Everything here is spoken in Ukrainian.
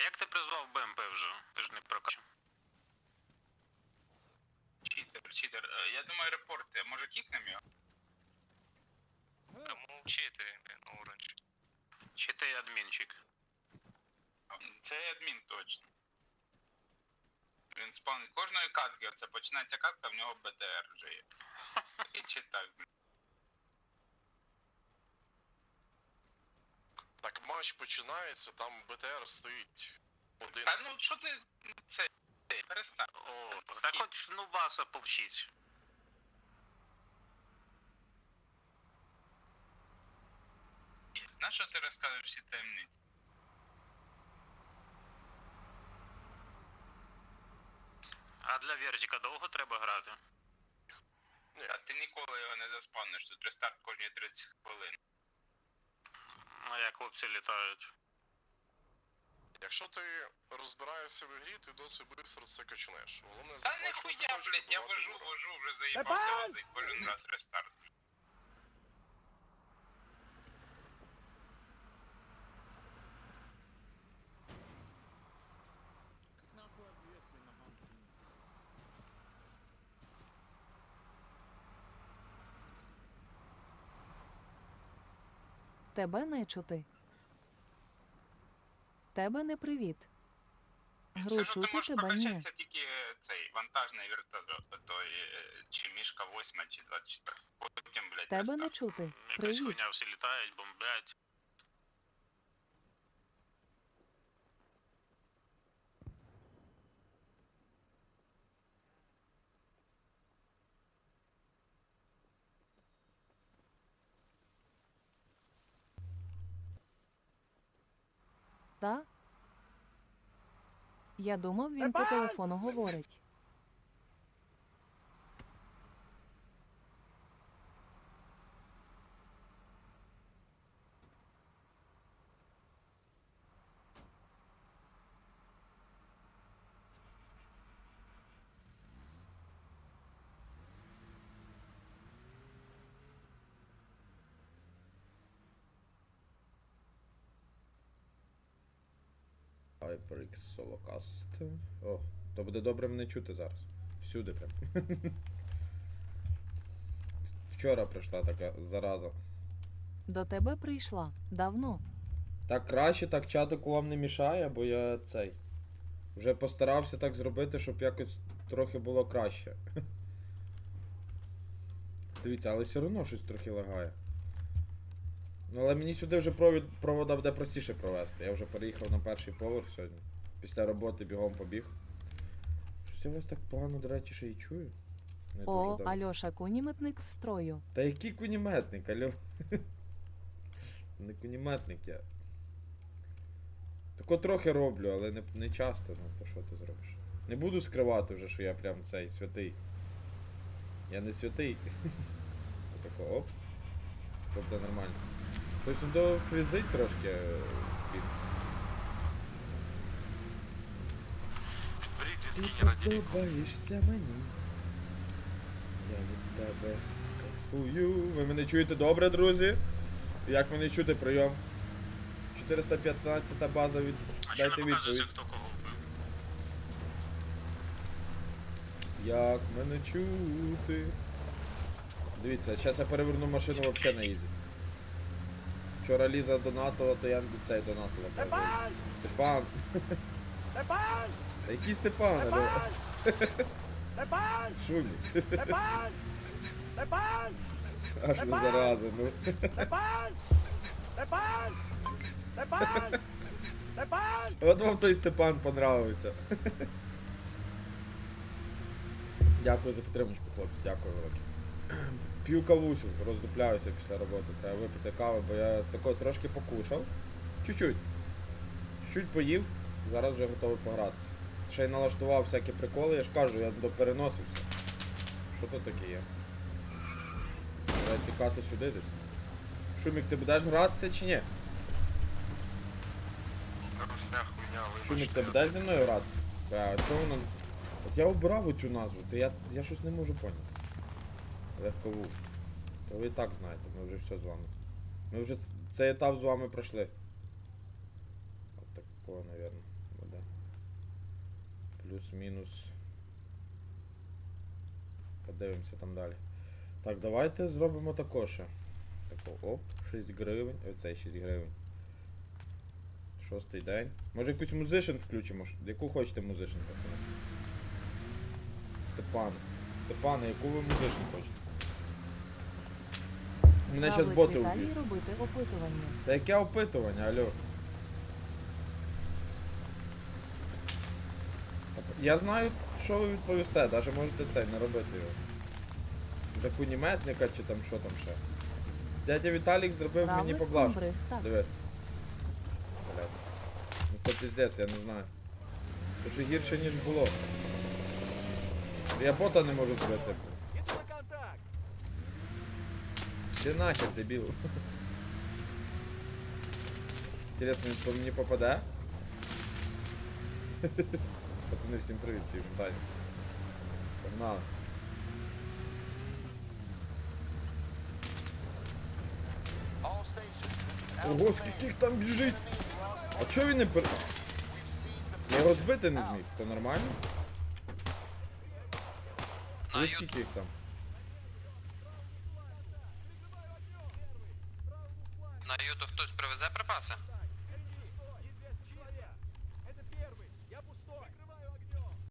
А як ти призвав БМП вже? Ти ж не прокачав. Читер, читер. Е, Я думаю, репорт. е, Може кікнем його? Та мовчити, блін, оранж. Чи ти адмінчик? Це адмін точно. Він спавнить кожної катки, оце починається катка, в нього БТР вже є. І читак. блін. Так матч починається, там БТР стоїть. Один. Та ну що ти це перестань. О, так хоч ну баса повчіть. На що ти розказуєш всі таємниці? А для Вертіка довго треба грати? Та ти ніколи його не заспавниш, тут рестарт кожні 30 хвилин. А як хлопці літають? Якщо ти розбираєшся в ігрі, ти досить швидко це качнеш. Головне Та захочувати нихуя, точку, блядь, я давати вожу, ворога. вожу, вже заїбався возить, кожен раз рестарт. Тебе не чути. Тебе не привіт. Гру ти можеш тебе ні. прокачати, це тільки цей вантажний вертольот, той е, чи мішка 8, чи 24. Потім, блядь, Тебе не чути. Привіт. всі літають, бомблять. Та? Я думав, він по телефону говорить. HyperX Solocast. О, то буде добре мене чути зараз. Всюди прям. Вчора прийшла така зараза. До тебе прийшла. Давно. Так краще, так чатику вам не мішає, бо я цей. Вже постарався так зробити, щоб якось трохи було краще. Дивіться, але все одно щось трохи лагає. Ну, але мені сюди вже провід, провода буде простіше провести. Я вже переїхав на перший поверх сьогодні. Після роботи бігом побіг. Щось я вас так погано, до речі, ще й чую. Не О, дуже добре. Альоша куніметник в строю. Та який куніметник, алло? Не куніметник я. Тако трохи роблю, але не, не часто, ну то що ти зробиш? Не буду скривати вже, що я прям цей святий. Я не святий. Тако, оп. Тобто нормально. Щось до фрізить трошки. е. Ти подобаєшся мені. Я від тебе кайфую. Ви мене чуєте добре, друзі? Як мене чути прийом? 415 база від. А Дайте відповідь. хто кого вбив? Як мене чути? Дивіться, зараз я переверну машину взагалі на ізі. Вчора Ліза донатила, то я цей донатила. Степан! Степан! Степан! Та який Степан? Степан! Степан! Шумік. Степан! Степан! Аж ви зараза, ну. Степан! Степан! Степан! Степан! От вам той Степан понравився. Дякую за підтримку, хлопці, дякую велике. П'ю кавусю, роздупляюся після роботи. Треба випити кави, бо я тако трошки покушав. Чуть-чуть. Чуть-чуть поїв, зараз вже готовий погратися. Ще й налаштував всякі приколи, я ж кажу, я допереносився. Що то таке є? Треба тікати сюди десь. Шумік, ти будеш гратися чи ні? Шумік, ти будеш зі мною гратися? А чого воно. От я обирав оцю назву, то я, я щось не можу поняти. Легкову. То ви і так знаєте, ми вже все з вами. Ми вже цей етап з вами пройшли. От такого, напевно. Плюс-мінус. Подивимося там далі. Так, давайте зробимо тако ще. Тако, оп, 6 гривень. Оцей 6 гривень. Шостий день. Може якусь музишин включимо? Яку хочете музишин, пацани? Степан. Степане, яку ви музишин хочете? Мене зараз боти вб'ють. робити опитування. Та яке опитування, алло? Я знаю, що ви відповісте, навіть можете це не робити його. За куніметника чи там що там ще. Дядя Віталік зробив мені Равлик поблажку. Кумбриг, так. Диви. Блядь. Ну то піздець, я не знаю. То ще гірше, ніж було. Я бота не можу збити. Ти нахер, дебіл. Інтересно, він по мені попаде? Пацани, всім привіт, всім вітаю. Погнали. Ого, скільки їх там біжить! А чого він не пер... Я його збити не зміг, то нормально? Ну скільки їх там?